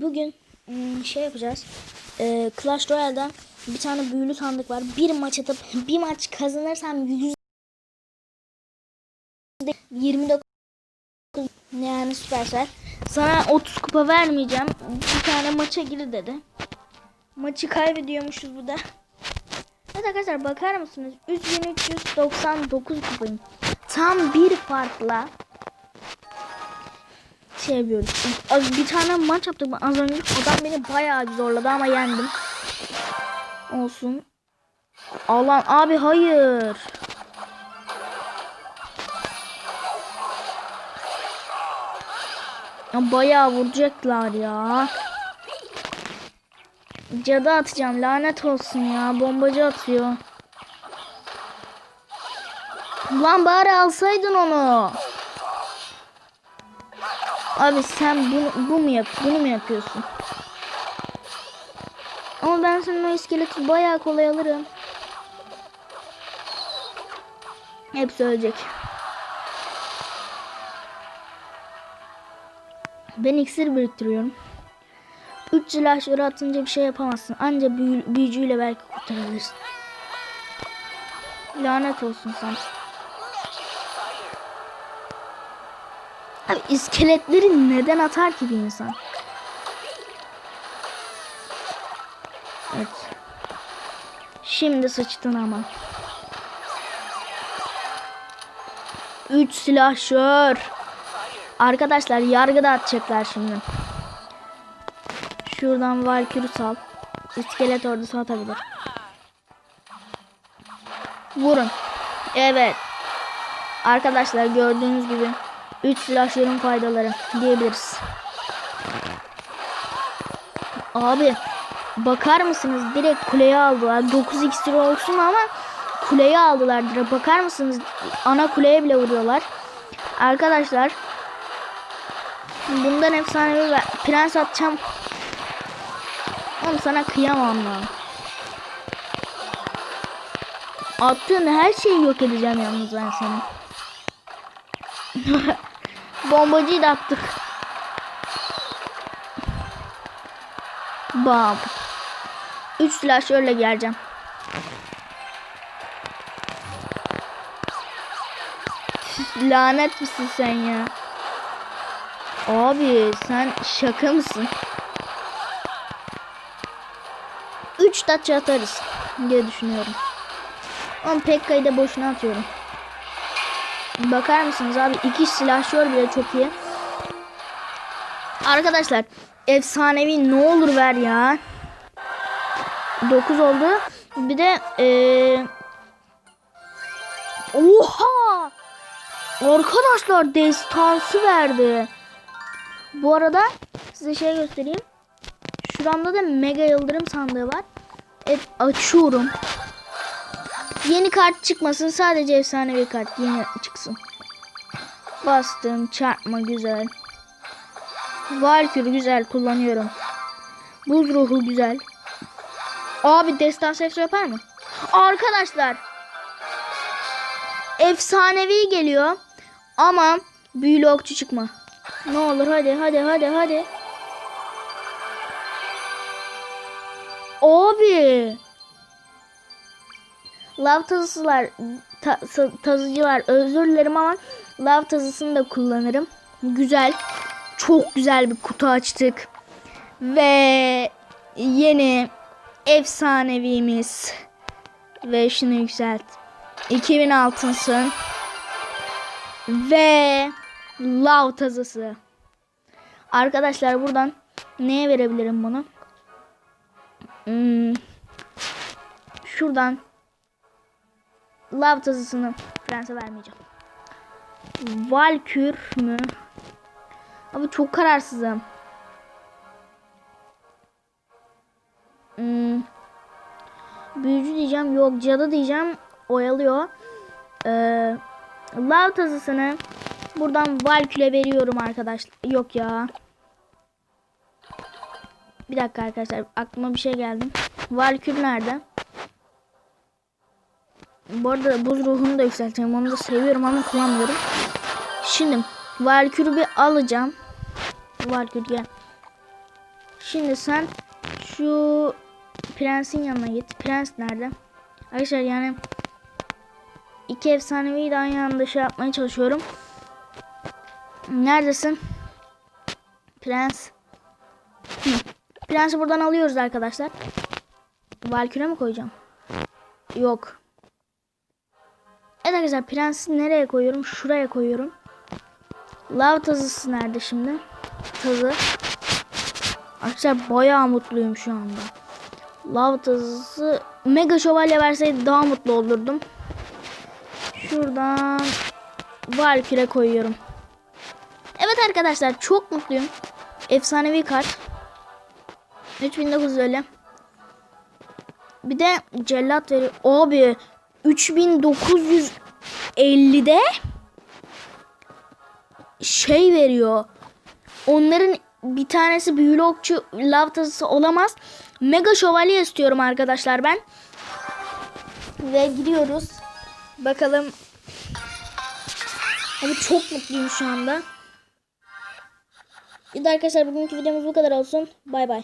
Bugün ım, şey yapacağız. Ee, Clash Royale'den bir tane büyülü sandık var. Bir maç atıp bir maç kazanırsam 100 29 yani süpersel. Sana 30 kupa vermeyeceğim. Bir tane maça gir dedi. Maçı kaybediyormuşuz burada. Evet arkadaşlar bakar mısınız? 3399 kupayım. Tam bir farkla şey bir tane maç yaptık az önce. Adam beni bayağı zorladı ama yendim. Olsun. Alan abi hayır. Ya bayağı vuracaklar ya. Cadı atacağım lanet olsun ya. Bombacı atıyor. Lan bari alsaydın onu. Abi sen bunu, bu mu yap bunu mu yapıyorsun? Ama ben senin o iskeleti bayağı kolay alırım. Hepsi ölecek. Ben iksir biriktiriyorum. 3 silahları atınca bir şey yapamazsın. Anca büyü, büyücüyle belki kurtarabilirsin. Lanet olsun sana. Abi iskeletleri neden atar ki bir insan? Evet. Şimdi sıçtın ama. Üç silahşör. Arkadaşlar yargı da atacaklar şimdi. Şuradan Valkyr'i sal. İskelet ordusu atabilir. Vurun. Evet. Arkadaşlar gördüğünüz gibi 3 silahların faydaları diyebiliriz. Abi bakar mısınız direkt kuleyi aldılar. 9 iksir olsun ama kuleyi aldılar direkt. Bakar mısınız ana kuleye bile vuruyorlar. Arkadaşlar bundan efsanevi ve prens atacağım. Oğlum sana kıyamam lan. Attığın her şeyi yok edeceğim yalnız ben seni. Bombacıyı da attık. Bam. 3 silah şöyle geleceğim. Lanet misin sen ya? Abi sen şaka mısın? 3 taç atarız diye düşünüyorum. Ama Pekka'yı da boşuna atıyorum. Bakar mısınız abi iki silahşör bile çok iyi. Arkadaşlar efsanevi ne olur ver ya. 9 oldu. Bir de ee... Oha! Arkadaşlar destansı verdi. Bu arada size şey göstereyim. Şuramda da mega yıldırım sandığı var. Evet açıyorum. Yeni kart çıkmasın. Sadece efsanevi kart yeni çıksın. Bastım. Çarpma güzel. Valkür güzel kullanıyorum. Buz ruhu güzel. Abi destan sefso yapar mı? Arkadaşlar. Efsanevi geliyor. Ama büyülü okçu çıkma. Ne olur hadi hadi hadi hadi. Abi. Lav tazısılar, ta, tazıcılar özür dilerim ama lav tazısını da kullanırım. Güzel. Çok güzel bir kutu açtık. Ve yeni efsanevimiz. Ve şunu yükselt. 2000 altınsın. Ve lav tazısı. Arkadaşlar buradan neye verebilirim bunu? Hmm. Şuradan lav tazısını Fransa vermeyeceğim. Valkür mü? Abi çok kararsızım. Hmm. Büyücü diyeceğim. Yok cadı diyeceğim. Oyalıyor. Ee, lav tazısını buradan Valkür'e veriyorum arkadaşlar. Yok ya. Bir dakika arkadaşlar. Aklıma bir şey geldi. Valkür nerede? Bu arada buz ruhunu da yükselteceğim. Onu da seviyorum ama kullanmıyorum. Şimdi Valkür'ü bir alacağım. Valkür gel. Şimdi sen şu prensin yanına git. Prens nerede? Arkadaşlar yani iki efsanevi de aynı anda şey yapmaya çalışıyorum. Neredesin? Prens. Prensi buradan alıyoruz arkadaşlar. Valküre mi koyacağım? Yok. Arkadaşlar prensi nereye koyuyorum? Şuraya koyuyorum. Lav tazısı nerede şimdi? Tazı. Arkadaşlar bayağı mutluyum şu anda. Lav tazısı mega şövalye verseydi daha mutlu olurdum. Şuradan Valkyrie koyuyorum. Evet arkadaşlar çok mutluyum. Efsanevi kart. 3900 öyle. Bir de cellat veriyor. Abi 3950'de şey veriyor. Onların bir tanesi büyülü okçu lav tazısı olamaz. Mega şövalye istiyorum arkadaşlar ben. Ve gidiyoruz. Bakalım. Abi çok mutluyum şu anda. Bir arkadaşlar bugünkü videomuz bu kadar olsun. Bay bay.